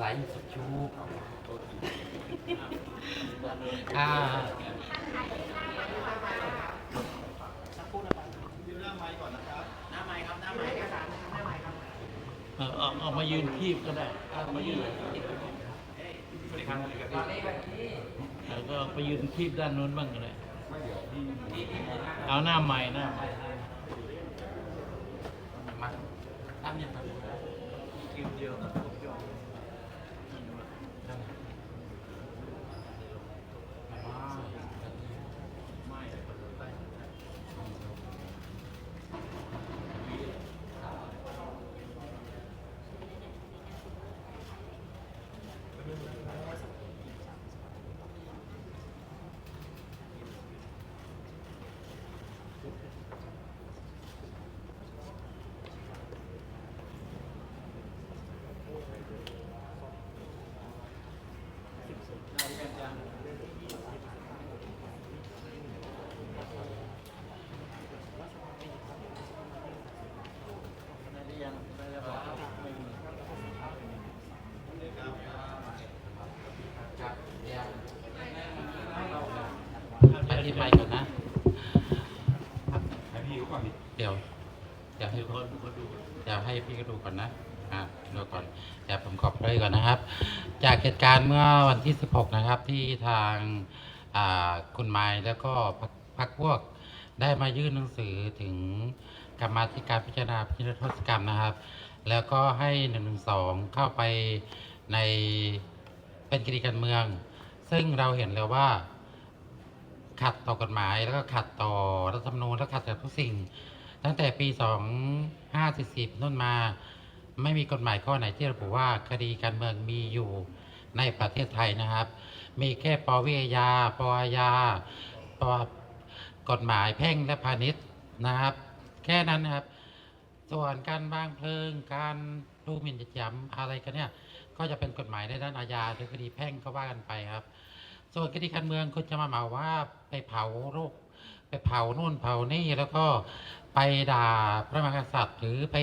ไลฟ์สดชูอ่าเออเอาเอามายืนคีบก็ได้เอามายืนแล้วก็ไปยืนคีบด้านนู้นบ้างก็ได้เอาหน้าใหม่หน้าใหม่มาตามยังไงคิวเดียวกับผมยอม อธิบายก่อนนะ ให้พี่เขาก่อนดิเดี๋ยว เดี๋ยวให้คนดูเดี๋ยวให้พี่ก็ดูก่อนนะ อ่าดูก่อน เดี๋ยวผมขอบเลยก่อนนะครับ จากเหตุการณ์เมื่อวันที่ 16 นะครับ ที่ทาง อ่า คุณไม้แล้วก็พรรคพรรคพวก ได้มายื่นหนังสือถึงกรรมาธิการพิจารณาพิจารณาโทษกรรมนะครับ แล้วก็ให้1นึเข้าไปในเป็นคดีการเมือง ซึ่งเราเห็นแล้วว่า ขัดต่อกฎหมายแล้วก็ขัดต่อรัฐธรรมนูญและขัดต่อทุกสิ่ง ตั้งแต่ปี 2540นู่นมา ไม่มีกฎหมายข้อไหนที่ระบุว่าคดีการเมืองมีอยู่ในประเทศไทยนะครับ มีแค่ปวิอาปอาญาปกฎหมายแพ่งและพาณิชย์นะครับ แค่นั้นนะครับ ส่วนการวางเพลิง การดูหมิ่นเหยียดหยามอะไรกันเนี่ย ก็จะเป็นกฎหมายในด้านอาญาหรือคดีแพ่งก็ว่ากันไปครับ ส่วนคดีการเมืองคุณจะมาเหมาว่าไปเผาโรคไปเผานู่นเผานี่แล้วก็ไปด่าพระมหากษัตริย์ หรือไป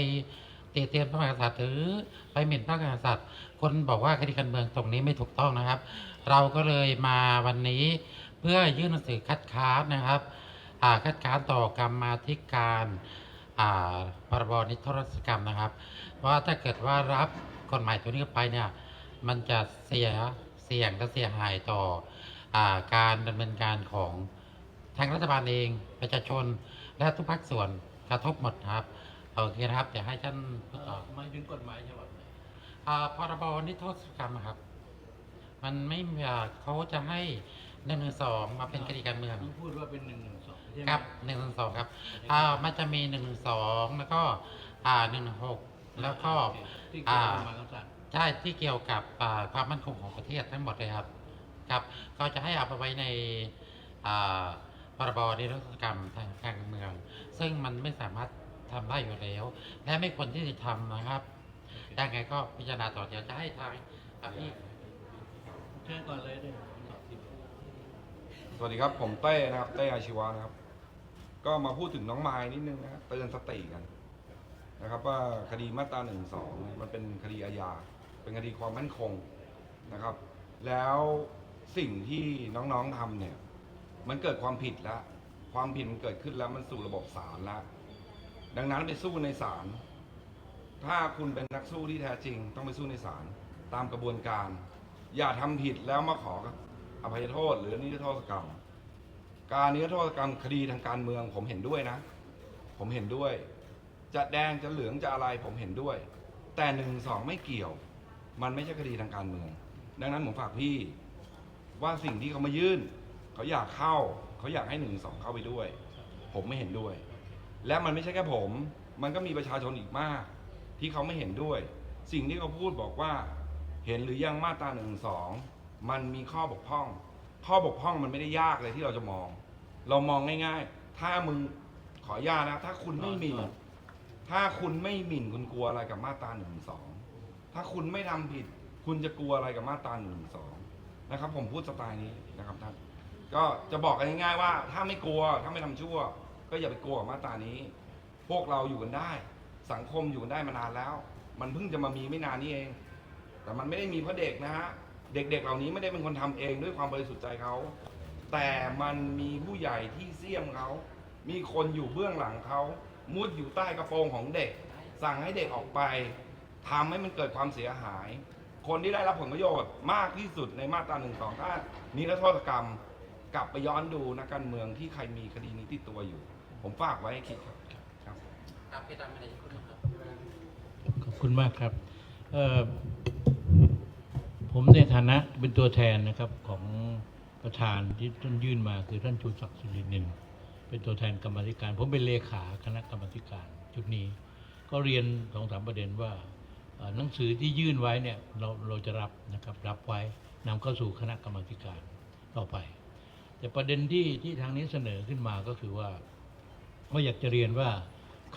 เตีเตียนพระมหากษัตริย์หรือไปหมิ่นพระมหากษัตริย์ คนบอกว่าคดีการเมืองตรงนี้ไม่ถูกต้องนะครับ เราก็เลยมาวันนี้เพื่อยื่นหนังสือคัดค้านนะครับคัดค้านต่อกรรมาธิการอ่าพรบนิทรโทษกรรมนะครับ ว่าถ้าเกิดว่ารับกฎหมายตัวนี้ไปเนี่ยมันจะเสียเสี่ยงและเสียหายต่อ การดำเนินการของทางรัฐบาลเองประชาชนและทุกภาคส่วนกระทบหมดครับโอเคนะครับเดี๋ยวให้ท่านพูดต่อหมายถึงกฎหมายฉบับไหนอ่าพรบนิรโทษกรรมอะครับ มันไม่มีอ่าเขาจะให้หนึ่งหนึ่งสองมาเป็นคดีการเมืองต้องพูดว่าเป็นหนึ่งหนึ่งสองใช่ไหมครับหนึ่งหนึ่งสองครับอ่ามันจะมีหนึ่งหนึ่งสองแล้วก็อ่าหนึ่งหนึ่งหกแล้วก็ที่เกี่ยวกับหมายคำสั่งใช่ที่เกี่ยวกับอ่าความมั่นคงของประเทศทั้งหมดเลยครับ ครับ ก็จะให้เอาไปไว้ในอ่าพรบนิรโทษกรรมทางการเมือง ซึ่งมันไม่สามารถทำได้อยู่แล้ว และไม่ควรที่จะทำนะครับยังไงก็พิจารณาต่อเดี๋ยวจะให้ทางอะพี่เชิญก่อนเลยด้วยสวัสดีครับ ผมเต้นะครับเต้อาชีวะนะครับ ก็มาพูดถึงน้องไม้นิดนึงนะครับเตือนสติกันนะครับว่าคดีมาตราหนึ่งสองมันเป็นคดีอาญา เป็นคดีความมั่นคงนะครับ แล้ว สิ่งที่น้องๆทำเนี่ย มันเกิดความผิดแล้ว ความผิดมันเกิดขึ้นแล้วมันสู่ระบบศาลแล้ว ดังนั้นไปสู้ในศาล ถ้าคุณเป็นนักสู้ที่แท้จริง ต้องไปสู้ในศาลตามกระบวนการ อย่าทำผิดแล้วมาขออภัยโทษ หรือนิรโทษกรรม การนิรโทษกรรมคดีทางการเมืองผมเห็นด้วยนะ ผมเห็นด้วย จะแดงจะเหลืองจะอะไรผมเห็นด้วย แต่หนึ่งสองไม่เกี่ยว มันไม่ใช่คดีทางการเมือง ดังนั้นผมฝากพี่ ว่าสิ่งที่เขามายื่น เขาอยากเข้า เขาอยากให้หนึ่งสองเข้าไปด้วย ผมไม่เห็นด้วย และมันไม่ใช่แค่ผม มันก็มีประชาชนอีกมาก ที่เขาไม่เห็นด้วย สิ่งที่เขาพูดบอกว่า เห็นหรือยังมาตราหนึ่งสองมันมีข้อบกพร่อง ข้อบกพร่องมันไม่ได้ยากเลยที่เราจะมอง เรามองง่าย ๆ ถ้ามึงขออนุญาตนะ ถ้าคุณไม่หมิ่นถ้าคุณไม่หมิ่นคุณกลัวอะไรกับมาตราหนึ่งสองถ้าคุณไม่ทำผิด คุณจะกลัวอะไรกับมาตราหนึ่งสอง นะครับ ผมพูดสไตล์นี้นะครับท่านก็จะบอกกันง่ายๆว่า ถ้าไม่กลัวถ้าไม่ทำชั่ว ก็อย่าไปกลัวกับมาตรานี้ พวกเราอยู่กันได้ สังคมอยู่กันได้มานานแล้ว มันเพิ่งจะมามีไม่นานนี้เอง แต่มันไม่ได้มีเพราะเด็กนะฮะเด็กๆ เหล่านี้ไม่ได้เป็นคนทำเองด้วยความบริสุทธิ์ใจเขา แต่มันมีผู้ใหญ่ที่เสี่ยมเขา มีคนอยู่เบื้องหลังเขา มุดอยู่ใต้กระโปรงของเด็ก สั่งให้เด็กออกไปทำให้มันเกิดความเสียหาย คนที่ได้รับผลประโยชน์มากที่สุดในมาตราหนึ่งสองถ้านิรโทษกรรมกลับไปย้อนดูนักการเมืองที่ใครมีคดีนี้ติดตัวอยู่ ผมฝากไว้ให้คิดครับครับครับพี่ดำไม่ได้คุณครับขอบคุณมากครับเอ่อผมในฐานะเป็นตัวแทนนะครับของประธานที่ท่านยื่นมาคือท่านชูศักดิ์สิรินินเป็นตัวแทนกรรมธิการ ผมเป็นเลขาคณะกรรมธิการ ชุดนี้ ก็เรียนสองสามประเด็นว่า หนังสือที่ยื่นไว้เนี่ยเราเราจะรับนะครับรับไว้นำเข้าสู่คณะกรรมการต่อไป แต่ประเด็นที่ที่ทางนี้เสนอขึ้นมาก็คือว่าก็อยากจะเรียนว่า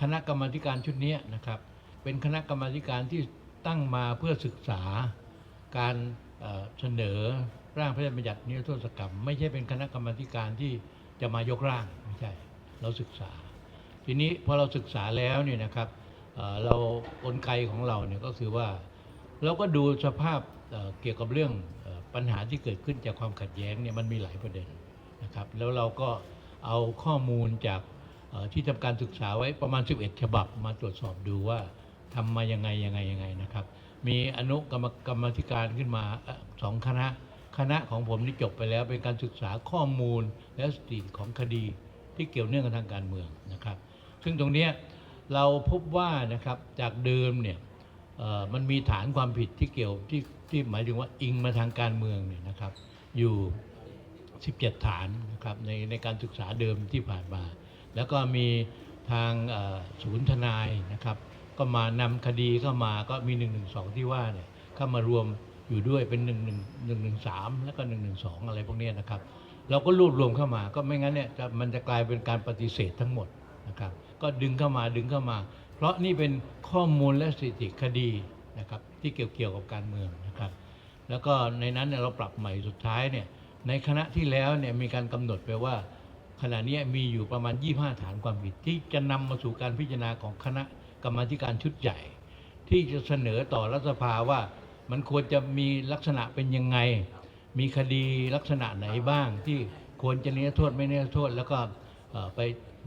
คณะกรรมาธิการชุดนี้นะครับ เป็นคณะกรรมการที่ตั้งมาเพื่อศึกษาการเสนอร่างพระราชบัญญัตินิรโทษกรรม ไม่ใช่เป็นคณะกรรมการที่จะมายกร่างไม่ใช่เราศึกษา ทีนี้พอเราศึกษาแล้วเนี่ยนะครับ เอ่อเรากลไกของเราเนี่ยก็คือว่า เราก็ดูสภาพเกี่ยวกับเรื่องปัญหาที่เกิดขึ้นจากความขัดแย้งเนี่ยมันมีหลายประเด็นนะครับ แล้วเราก็เอาข้อมูลจากที่ทำการศึกษาไว้ประมาณ 11 ฉบับมาตรวจสอบดูว่าทำมายังไงยังไงยังไงนะครับ มีอนุกรรมกรรมธิการขึ้นมาสองคณะ คณะของผมที่จบไปแล้วเป็นการศึกษาข้อมูลและสติของคดีที่เกี่ยวเนื่องกับทางการเมืองนะครับ ซึ่งตรงนี้ เราพบว่านะครับจากเดิมเนี่ยมันมีฐานความผิดที่เกี่ยวที่ที่หมายถึงว่าอิงมาทางการเมืองเนี่ยนะครับอยู่ 17 ฐานนะครับในในการศึกษาเดิมที่ผ่านมา แล้วก็มีทางศูนย์ทนายนะครับ ก็มานำคดีเข้ามาก็มี 1 1 2 ที่ว่าเนี่ยเข้ามารวมอยู่ด้วยเป็น 1 1 1 1 3 แล้วก็ 1 1 2 อะไรพวกนี้นะครับ เราก็รวบรวมเข้ามาก็ไม่งั้นเนี่ยจะมันจะกลายเป็นการปฏิเสธทั้งหมดนะครับ ก็ดึงเข้ามาดึงเข้ามา เพราะนี่เป็นข้อมูลและสถิติคดีนะครับที่เกี่ยวเกี่ยวกับการเมืองนะครับ แล้วก็ในนั้นเนี่ยเราปรับใหม่สุดท้ายเนี่ยในคณะที่แล้วเนี่ยมีการกำหนดไปว่า ขณะนี้มีอยู่ประมาณ 25 ฐานความผิด ที่จะนำมาสู่การพิจารณาของคณะกรรมการชุดใหญ่ ที่จะเสนอต่อรัฐสภาว่ามันควรจะมีลักษณะเป็นยังไง มีคดีลักษณะไหนบ้างที่ควรจะนิรโทษไม่นิรโทษแล้วก็ ไป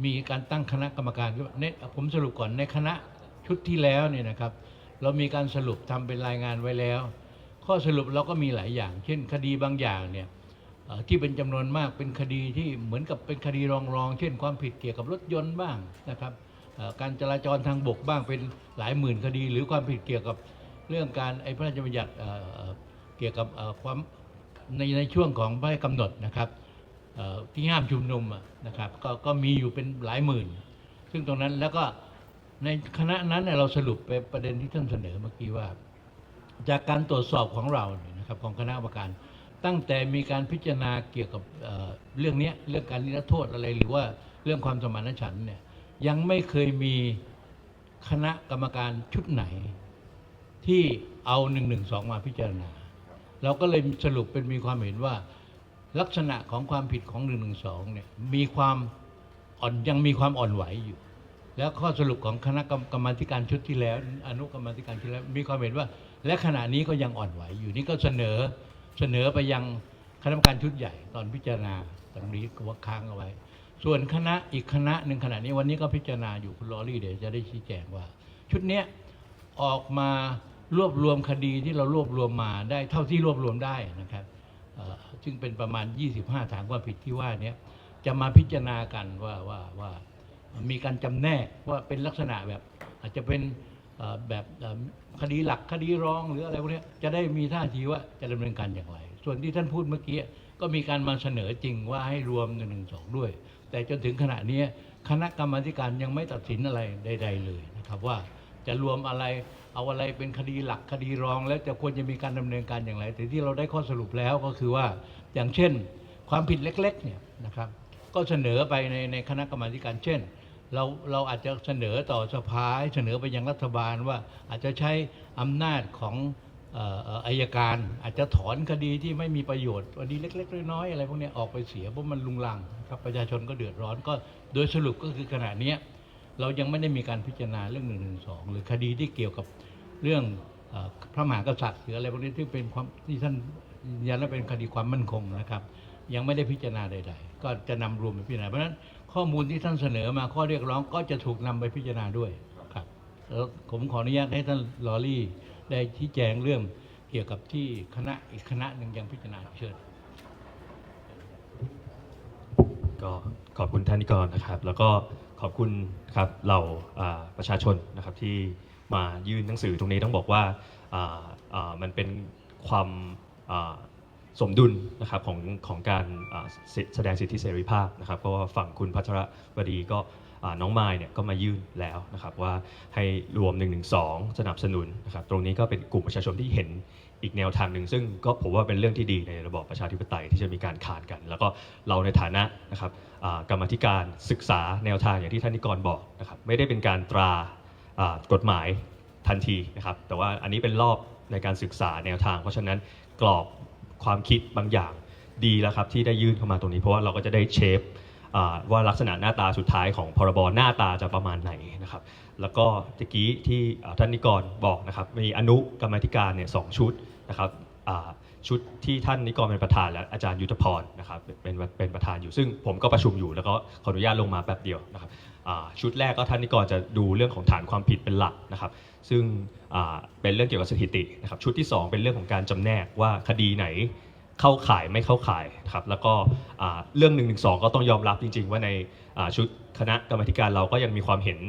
มีการตั้งคณะกรรมการขึ้นมาในผมสรุปก่อนในคณะชุดที่แล้วเนี่ยนะครับ เรามีการสรุปทำเป็นรายงานไว้แล้ว ข้อสรุปเราก็มีหลายอย่าง เช่น คดีบางอย่างเนี่ยที่เป็นจำนวนมากเป็นคดีที่เหมือนกับเป็นคดีรองรองเช่น ความผิดเกี่ยวกับรถยนต์บ้างนะครับการจราจรทางบกบ้างเป็นหลายหมื่นคดี หรือความผิดเกี่ยวกับเรื่องการไอ้พระราชบัญญัติเกี่ยวกับความในในช่วงของพระราชกำหนดนะครับ ที่ห้ามชุมนุมนะครับก็ก็มีอยู่เป็นหลายหมื่น ซึ่งตรงนั้นแล้วก็ในคณะนั้นเราสรุปไปประเด็นที่ท่านเสนอเมื่อกี้ว่า จากการตรวจสอบของเราเนี่ยนะครับของคณะกรรมการ ตั้งแต่มีการพิจารณาเกี่ยวกับเเรื่องนี้เรื่องการนิรโทษอะไรหรือว่าเรื่องความสมานฉันท์เนี่ยยังไม่เคยมีคณะกรรมการชุดไหน ที่เอา1นึมาพิจารณา เราก็เลยสรุปเป็นมีความเห็นว่า ลักษณะของความผิดของ1นึเนี่ยมีความอ่อนยังมีความอ่อนไหวอยู่ แล้วข้อสรุปของคณะกรรมกรรมาธิการชุดที่แล้ว อนุกรรมาธิการชุดแล้วมีความเห็นว่า และขณะนี้ก็ยังอ่อนไหวอยู่นี่ก็เสนอเสนอไปยังคณะกรรมการชุดใหญ่ตอนพิจารณาตรงนี้ก็ว่าค้างเอาไว้ ส่วนคณะอีกคณะหนึ่งขณะนี้วันนี้ก็พิจารณาอยู่คุณลอรี่เดี๋ยวจะได้ชี้แจงว่า ชุดเนี้ยออกมารวบรวมคดีที่เรารวบรวมมาได้เท่าที่รวบรวมได้นะครับ ซึ่งเป็นประมาณ 25 ฐานความผิดที่ว่าเนี้ยจะมาพิจารณากันว่าว่าว่ามีการจำแนกว่าเป็นลักษณะแบบ อาจจะเป็นแบบคดีหลักคดีรองหรืออะไรพวกนี้จะได้มีท่าทีว่าจะดำเนินการอย่างไร ส่วนที่ท่านพูดเมื่อกี้ก็มีการมาเสนอจริงว่าให้รวม1นึด้วย แต่จนถึงขณะนี้คณะกรรมการยังไม่ตัดสินอะไรใด ๆ เลยนะครับว่า จะรวมอะไรเอาอะไรเป็นคดีหลักคดีรอง แล้วจะควรจะมีการดำเนินการอย่างไร แต่ที่เราได้ข้อสรุปแล้วก็คือว่าอย่างเช่น ความผิดเล็กๆเนี่ยนะครับ ก็เสนอไปในในคณะกรรมาการ เช่น เราเราอาจจะเสนอต่อสภาเสนอไปยังรัฐบาลว่าอาจจะใช้อำนาจของอายการอาจจะถอนคดีที่ไม่มีประโยชน์คดีเล็ก ๆ น้อยๆอะไรพวกนี้ออกไปเสียเพราะมันลุงลังครับประชาชนก็เดือดร้อนก็โดยสรุปก็คือขณะนี้ เรายังไม่ได้มีการพิจารณาเรื่อง1นึหรือคดีที่เกี่ยวกับเรื่องอพระมหากษัตริย์หรืออะไรพวกนี้ที่เป็นความที่ท่านยืนยันว่าเป็นคดีความมั่นคงนะครับ ยังไม่ได้พิจารณาใด ๆ ก็จะนำรวมไปพิจารณาเพราะฉะนั้นข้อมูลที่ท่านเสนอมาข้อเรียกร้องก็จะถูกนำไปพิจารณาด้วยครับแล้วผมขออนุญาตให้ท่านลอรี่ได้ชี้แจงเรื่องเกี่ยวกับที่คณะอีกคณะหนึ่งยังพิจารณาเชิญก็ขอบคุณท่านนิกรนะครับ แล้วก็ ขอบคุณครับเหล่าประชาชนนะครับที่มายื่นหนังสือตรงนี้ต้องบอกว่ามันเป็นความสมดุลนะครับของของการแสดงสิทธิเสรีภาพนะครับเพราะว่าฝั่งคุณพัชรวดีก็น้องไมายเนี่ยก็มายื่นแล้วนะครับว่าให้รวม1 1 2สนับสนุนนะครับตรงนี้ก็เป็นกลุ่มประชาชนที่เห็น อีกแนวทางหนึ่งซึ่งก็ผมว่าเป็นเรื่องที่ดีในระบอบประชาธิปไตยที่จะมีการขานกัน แล้วก็เราในฐานะนะครับกรรมธิการศึกษาแนวทางอย่างที่ท่านนิกรบอกนะครับไม่ได้เป็นการตรากฎหมายทันทีนะครับแต่ว่าอันนี้เป็นรอบในการศึกษาแนวทาง เพราะฉะนั้นกรอบความคิดบางอย่างดีแล้วครับที่ได้ยื่นเข้ามาตรงนี้ เพราะว่าเราก็จะได้เชฟว่าลักษณะหน้าตาสุดท้ายของพรบหน้าตาจะประมาณไหนนะครับแล้วก็ตะกี้ที่ท่านนิกรบอกนะครับมีอนุกรรมธิการเนี่ยสองชุด นะครับชุดที่ท่านนิกรเป็นประธานและอาจารย์ยุทธพรนะครับเป็นเป็นประธานอยู่ซึ่งผมก็ประชุมอยู่แล้วก็ขออนุญาตลงมาแป๊บเดียวนะครับชุดแรกก็ท่านนิกรจะดูเรื่องของฐานความผิดเป็นหลักนะครับ ซึ่งเป็นเรื่องเกี่ยวกับสถิตินะครับชุดที่ 2 เป็นเรื่องของการจำแนกว่าคดีไหนเข้าข่ายไม่เข้าข่ายครับแล้วก็เรื่อง1นึก็ต้องยอมรับจริง ๆ ว่าในชุดคณะกรรมธิการเราก็ยังมีความเห็น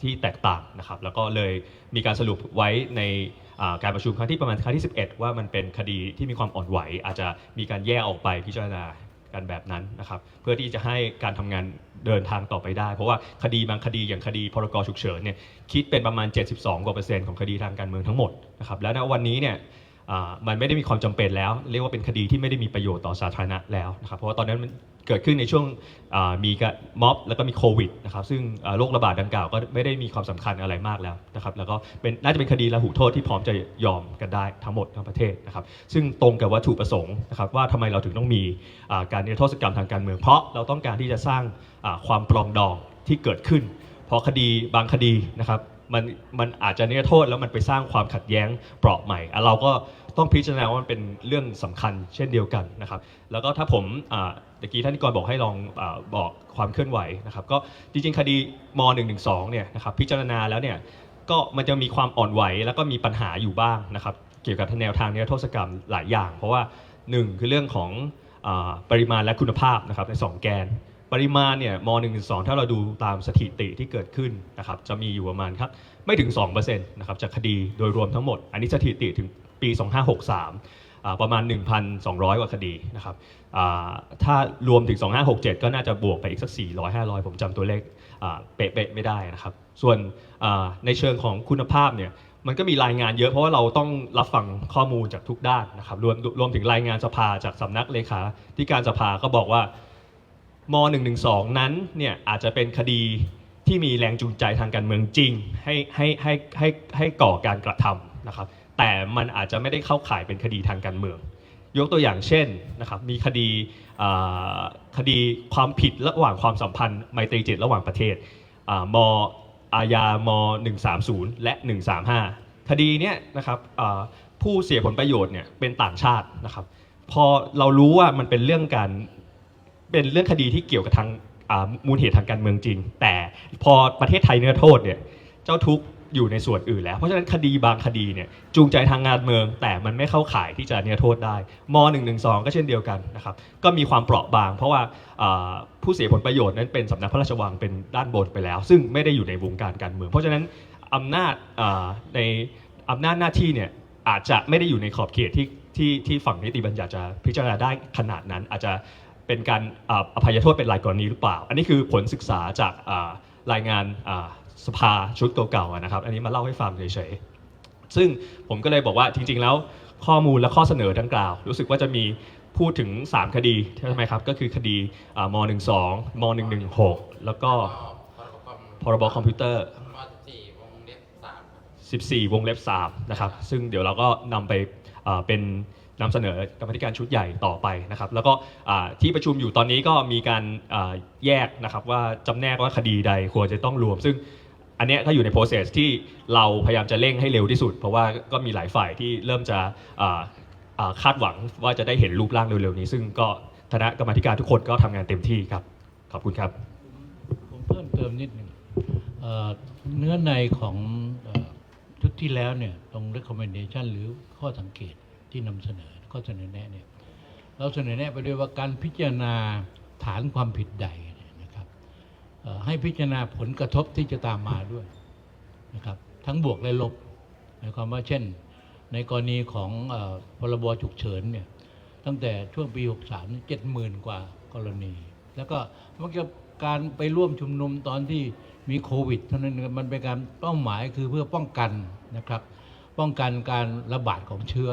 ที่แตกต่างนะครับแล้วก็เลยมีการสรุปไว้ใน อ่าการประชุมครั้งที่ประมาณครั้งที่ 11 ว่ามันเป็นคดีที่มีความอ่อนไหว อาจจะมีการแยกออกไปพิจารณากันแบบนั้นนะครับเพื่อที่จะให้การทำงานเดินทางต่อไปได้ เพราะว่าคดีบางคดีอย่างคดีพรกฉุกเฉินเนี่ยคิดเป็นประมาณ 72กว่าเปอร์เซ็นต์ของคดีทางการเมืองทั้งหมดนะครับแล้วณวันนี้เนี่ย มันไม่ได้มีความจำเป็นแล้ว เรียกว่าเป็นคดีที่ไม่ได้มีประโยชน์ต่อสาธารณะแล้วนะครับเพราะว่าตอนนั้นมันเกิดขึ้นในช่วงมีกะม็อบแล้วก็มีโควิดนะครับซึ่งโรคระบาดดังกล่าวก็ไม่ได้มีความสำคัญอะไรมากแล้วนะครับแล้วก็เป็นน่าจะเป็นคดีละหุโทษที่พร้อมจะยอมกันได้ทั้งหมดทั้งประเทศนะครับซึ่งตรงกับวัตถุประสงค์นะครับว่าทำไมเราถึงต้องมีการนิรโทษกรรมทางการเมือง เพราะเราต้องการที่จะสร้างความปรองดองที่เกิดขึ้นเพราะคดีบางคดีนะครับ มันมันอาจจะนิรโทษแล้วมันไปสร้างความขัดแย้งเปราะใหม่อะเราก็ต้องพิจารณาว่ามันเป็นเรื่องสำคัญเช่นเดียวกันนะครับ แล้วก็ถ้าผมอ่าตะกี้ท่านนิกรบอกให้ลองอาบอกความเคลื่อนไหวนะครับก็จริงๆคดีม .112 เนี่ยนะครับพิจารณาแล้วเนี่ยก็มันจะมีความอ่อนไหวแล้วก็มีปัญหาอยู่บ้างนะครับเกี่ยวกับแนวทางนิรโทษกรรมหลายอย่าง เพราะว่าหนึ่งคือเรื่องของอาปริมาณและคุณภาพนะครับในสองแกน ปริมาณเนี่ยม .112 ถ้าเราดูตามสถิติที่เกิดขึ้นนะครับจะมีอยู่ประมาณครับไม่ถึง2%นะครับจากคดีโดยรวมทั้งหมด อันนี้สถิติถึงปี 2563อ่าประมาณ 1,200 กว่าคดีนะครับถ้ารวมถึง 2567 ก็น่าจะบวกไปอีกสัก 400 500 ผมจำตัวเลขเป๊ะๆไม่ได้นะครับ ส่วนในเชิงของคุณภาพเนี่ยมันก็มีรายงานเยอะเพราะว่าเราต้องรับฟังข้อมูลจากทุกด้านนะครับรวมรวมถึงรายงานสภาจากสำนักเลขาที่การสภาก็บอกว่า ม .112 นั้นเนี่ยอาจจะเป็นคดีที่มีแรงจูงใจทางการเมืองจริง ให้ให้ให้ให้ให้ก่อการกระทำนะครับ แต่มันอาจจะไม่ได้เข้าข่ายเป็นคดีทางการเมือง ยกตัวอย่างเช่นนะครับมีคดีคดีความผิดระหว่างความสัมพันธ์ไมตรีจิตระหว่างประเทศอ่ามอาญาม130 และ 135 คดีเนี้ยนะครับผู้เสียผลประโยชน์เนี่ยเป็นต่างชาตินะครับ พอเรารู้ว่ามันเป็นเรื่องการ เป็นเรื่องคดีที่เกี่ยวกับทางมูลเหตุทางการเมืองจริง แต่พอประเทศไทยเนื้อโทษเนี่ยเจ้าทุกอยู่ในส่วนอื่นแล้ว เพราะฉะนั้นคดีบางคดีเนี่ยจูงใจทางงานเมือง แต่มันไม่เข้าข่ายที่จะเนื้อโทษได้ม .112 ก็เช่นเดียวกันนะครับก็มีความเปราะบาง เพราะว่าผู้เสียผลประโยชน์นั้นเป็นสำนักพระราชวังเป็นด้านบนไปแล้ว ซึ่งไม่ได้อยู่ในวงการการเมือง เพราะฉะนั้นอำนาจในอำนาจหน้าที่เนี่ยอาจจะไม่ได้อยู่ในขอบเขตที่ที่ที่ฝั่งนิติบัญญัติจะพิจารณาได้ขนาดนั้นอาจจะ เป็นการอ่าอภัยโทษเป็นรายกรณีหรือเปล่า อันนี้คือผลศึกษาจากอ่ารายงานอ่าสภาชุดเก่าๆอะนะครับ อันนี้มาเล่าให้ฟังเฉยๆ ซึ่งผมก็เลยบอกว่าจริงๆแล้วข้อมูลและข้อเสนอดังกล่าว รู้สึกว่าจะมีพูดถึง 3 คดีใช่ไหมครับ ก็คือคดีอ่าม .12 ม .116 แล้วก็พรบคอมพิวเตอร์มสี่วงเล็บสามครับ14 วงเล็บ3นะครับ ซึ่งเดี๋ยวเราก็นำไปอ่าเป็น นำเสนอกรรมธิการชุดใหญ่ต่อไปนะครับ แล้วก็ที่ประชุมอยู่ตอนนี้ก็มีการแยกนะครับว่าจำแนกว่าคดีใดควรจะต้องรวม ซึ่งอันเนี้ยก็อยู่ใน process ที่เราพยายามจะเร่งให้เร็วที่สุด เพราะว่าก็มีหลายฝ่ายที่เริ่มจะคาดหวังว่าจะได้เห็นรูปร่างเร็วๆนี้ ซึ่งก็คณะกรรมธิการทุกคนก็ทำงานเต็มที่ครับ ขอบคุณครับ ผมเพิ่มเติมนิดหนึ่งเเนื้อในของอชุดที่แล้วเนี่ยตรง recommendation หรือข้อสังเกต ที่นำเสนอข้อเสนอแนะเนี่ยเราเสนอแนะไปด้วยว่าการพิจารณาฐานความผิดใดนะครับให้พิจารณาผลกระทบที่จะตามมาด้วยนะครับทั้งบวกและลบหมายความว่าเช่น ในกรณีของอพรบฉุกเฉินเนี่ยตั้งแต่ช่วงปี 63เจ็ดหมื่นกว่ากรณี แล้วก็มันก็การไปร่วมชุมนุมตอนที่มีโควิดเท่านั้นมันเป็นการเป้าหมายคือเพื่อป้องกันนะครับ ป้องกันการระบาดของเชื้อ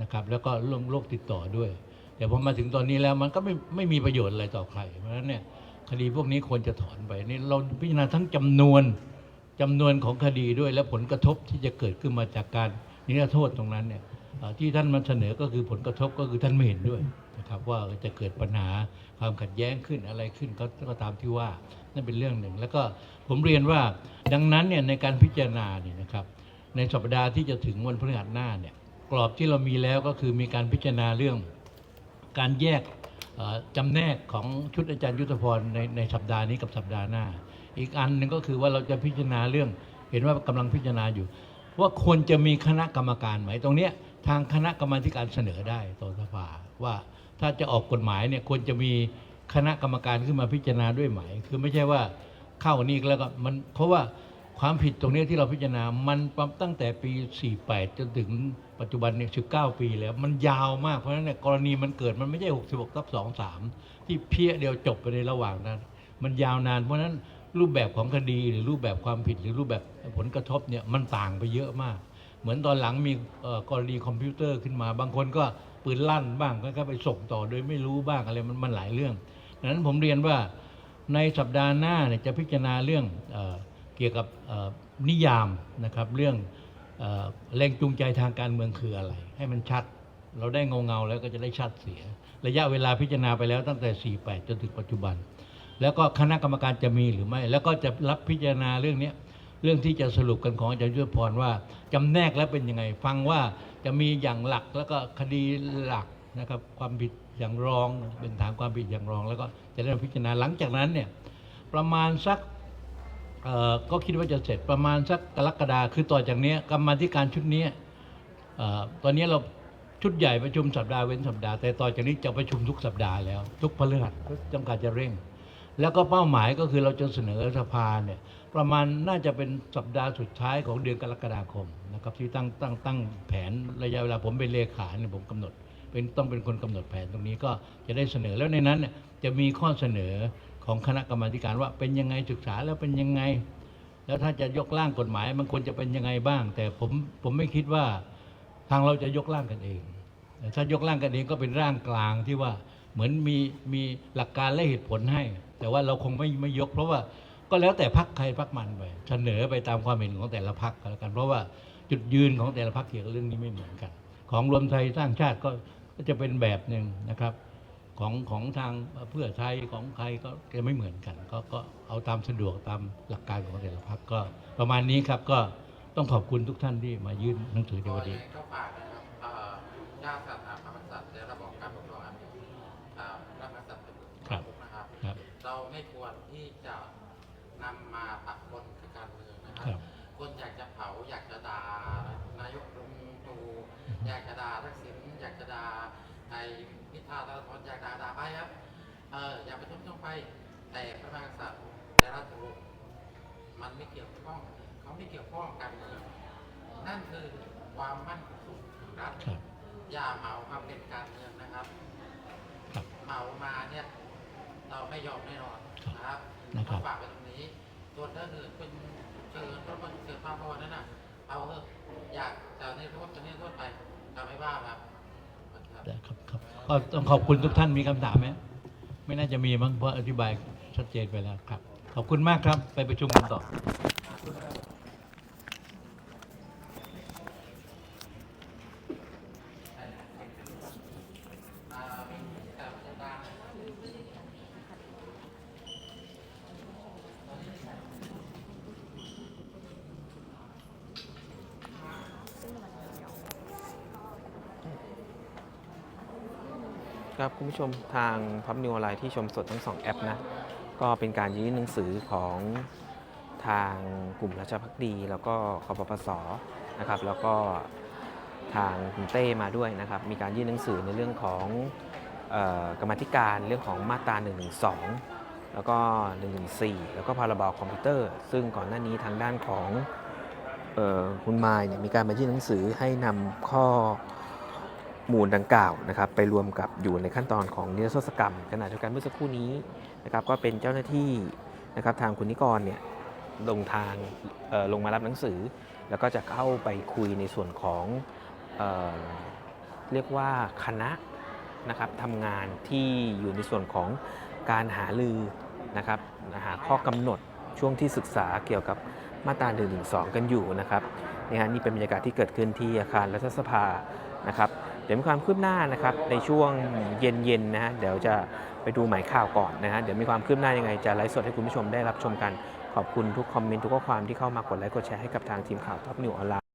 นะครับแล้วก็เรื่องโรคติดต่อด้วย แต่พอมาถึงตอนนี้แล้วมันก็ไม่ไม่มีประโยชน์อะไรต่อใคร เพราะฉะนั้นเนี่ยคดีพวกนี้ควรจะถอนไปนี่เราพิจารณาทั้งจำนวนจำนวนของคดีด้วย และผลกระทบที่จะเกิดขึ้นมาจากการนิรโทษตรงนั้นเนี่ยที่ท่านมาเสนอก็คือผลกระทบก็คือท่านไม่เห็นด้วยนะครับว่าจะเกิดปัญหาความขัดแย้งขึ้นอะไรขึ้นก็ก็ตามที่ว่านั่นเป็นเรื่องหนึ่ง แล้วก็ผมเรียนว่าดังนั้นเนี่ยในการพิจารณาเนี่ยนะครับในสัปดาห์ที่จะถึงวันพฤหัสหน้าเนี่ย กรอบที่เรามีแล้วก็คือมีการพิจารณาเรื่องการแยกจำแนกของชุดอาจารย์ยุทธพรในในสัปดาห์นี้กับสัปดาห์หน้า อีกอันหนึ่งก็คือว่าเราจะพิจารณาเรื่องเห็นว่ากำลังพิจารณาอยู่ ว่าควรจะมีคณะกรรมการไหมตรงเนี้ยทางคณะกรรมาการเสนอได้ต่อสภาว่าถ้าจะออกกฎหมายเนี่ยควรจะมีคณะกรรมการขึ้นมาพิจารณาด้วยไหม คือไม่ใช่ว่าเข้านี่แล้วก็มันเพราะว่า ความผิดตรงนี้ที่เราพิจารณา มันตั้งแต่ปี 48 จนถึงปัจจุบันเนี่ย19 ปีแล้ว มันยาวมาก เพราะฉะนั้นเนี่ยกรณีมันเกิดมันไม่ใช่ 66ทับ2 3 ที่เพี้ยเดียวจบไปในระหว่างนั้น มันยาวนาน เพราะฉะนั้นรูปแบบของคดีหรือรูปแบบความผิดหรือรูปแบบผลกระทบเนี่ยมันต่างไปเยอะมาก เหมือนตอนหลังมีกรณีคอมพิวเตอร์ขึ้นมา บางคนก็ปืนลั่นบ้างก็ก็ไปส่งต่อโดยไม่รู้บ้างอะไรมันมันหลายเรื่องดังนั้นผมเรียนว่าในสัปดาห์หน้าเนี่ยจะพิจารณาเรื่อง เกี่ยวกับนิยามนะครับเรื่องอแรงจูงใจทางการเมืองคืออะไร ให้มันชัด เราได้เงาเงาแล้วก็จะได้ชัดเสีย ระยะเวลาพิจารณาไปแล้วตั้งแต่ 48 จนถึงปัจจุบัน แล้วก็คณะกรรมการจะมีหรือไม่ แล้วก็จะรับพิจารณาเรื่องนี้เรื่องที่จะสรุปกันของอาจารย์ยุทธพรว่าจำแนกแล้วเป็นยังไง ฟังว่าจะมีอย่างหลักแล้วก็คดีหลักนะครับความผิดอย่างรองเป็นฐานความผิดอย่างรอง แล้วก็จะได้พิจารณาหลังจากนั้นเนี่ยประมาณสัก ก็คิดว่าจะเสร็จประมาณสักกรกฎาคือต่อจากนี้กรรมาธิการชุดนี้ตอนนี้เราชุดใหญ่ประชุมสัปดาห์เว้นสัปดาห์แต่ต่อจากนี้จะประชุมทุกสัปดาห์แล้ว ทุกพฤหัสจำกัดจะเร่ง แล้วก็เป้าหมายก็คือเราจะเสนอสภาเนี่ยประมาณน่าจะเป็นสัปดาห์สุดท้ายของเดือนกรกฎาคมนะครับที่ตั้งตั้งตั้งแผนระยะเวลาผมเป็นเลขาเนี่ยผมกำหนด เป็นต้องเป็นคนกำหนดแผนตรงนี้ก็จะได้เสนอแล้วในนั้นเนี่ยจะมีข้อเสนอ ของคณะกรรมการว่าเป็นยังไงศึกษาแล้วเป็นยังไง แล้วถ้าจะยกร่างกฎหมายมันควรจะเป็นยังไงบ้าง แต่ผมผมไม่คิดว่าทางเราจะยกร่างกันเองถ้ายกร่างกันเองก็เป็นร่างกลางที่ว่าเหมือนมีมีหลักการและเหตุผลให้ แต่ว่าเราคงไม่ไม่ยก เพราะว่าก็แล้วแต่พักใครพักมันไปเสนอไปตามความเห็นของแต่ละพักกันแล้วกัน เพราะว่าจุดยืนของแต่ละพักเกี่ยวกับเรื่องนี้ไม่เหมือนกัน ของรวมไทยสร้างชาติก็จะเป็นแบบหนึ่งนะครับ ของของทางเพื่อไทยของใครก็จะไม่เหมือนกันก็ก็เอาตามสะดวกตามหลักการของแต่ละพักก็ประมาณนี้ครับก็ต้องขอบคุณทุกท่านที่มายื่นหนังสือในก็วันยันี้งไงก็ฝากนะครับเอ่อชาติศาสนาพระมหากษัตริย์และระบอบการปกครองอันมีอ่าพระมหากษัตริย์เป็นครับนะครับครับ เราไม่ควรที่จะนำมาปะปนกับการเมืองนะครัครับคนอยากจะเผาอยากจะด่านายกลุงตู่อยากจะด่าทักษิณอยากจะด่าไอ้ พิธาตอนอยากด่าด่าไปครับ เอออย่าไปทุ่มต้องไป แต่พระมหากษัตริย์และราชวงศ์มันไม่เกี่ยวข้องเขาไม่เกี่ยวข้องกันเมืองนั่นคือความมั่นคงของรัฐครับอย่าเหมามาเป็นการเมืองนะครับครับเหมามาเนี่ยเราไม่ยอมแน่นอนนะครับนะครับก็ฝากไว้ตรงนี้ส่วนถ้าอื่นเป็นเชิญรถมันเกิดมาพอนั้นน่ะเอาเถอะอยากจะนี่โทษจะนี่โทษไปทำไม่ว่าครับ ครับได้ครับครับก็ต้องขอบคุณทุกท่านมีคำถามไหมไม่น่าจะมีมั้งเพราะอธิบายชัดเจนไปแล้วครับ ขอบคุณมากครับ ไปประชุมกันต่อ อ่ามีแต่ประสบการณ์ ครับคุณผู้ชมทางพับนิวออนไลน์ที่ชมสดทั้งสองแอปนะ ก็เป็นการยื่นหนังสือของทางกลุ่มราชพักดี แล้วก็คอปปสนะครับ แล้วก็ทางคุณเต้มาด้วยนะครับ มีการยื่นหนังสือในเรื่องของออกรรมธิการเรื่องของมาตรา112แล้วก็114แล้วก็พรบคอมพิวเตอร์ ซึ่งก่อนหน้านี้ทางด้านของออคุณมายเนี่ยมีการมายื่นหนังสือให้นำข้อ มูลดังกล่าวนะครับไปรวมกับอยู่ในขั้นตอนของนิรโทษกรรมขณะเดียวกันเมื่อสักครู่นี้นะครับก็เป็นเจ้าหน้าที่นะครับทางคุณนิกรเนี่ยลงทางเออลงมารับหนังสือ แล้วก็จะเข้าไปคุยในส่วนของเอ่อเรียกว่าคณะนะครับทำงานที่อยู่ในส่วนของการหาลือนะครับหาข้อกำหนดช่วงที่ศึกษาเกี่ยวกับมาตรา1นึกันอยู่นะครับนี่ฮะนี่เป็นบรรยากาศที่เกิดขึ้นที่อาคารรัฐสภานะครับ เดี๋ยวมีความคืบหน้านะครับในช่วงเย็นๆนะฮะเดี๋ยวจะไปดูหมายข่าวก่อนนะฮะเดี๋ยวมีความคืบหน้ายังไงจะไลฟ์สดให้คุณผู้ชมได้รับชมกัน ขอบคุณทุกคอมเมนต์ทุกข้อความที่เข้ามากดไลค์กดแชร์ให้กับทางทีมข่าวท็อปนิวออนไลน์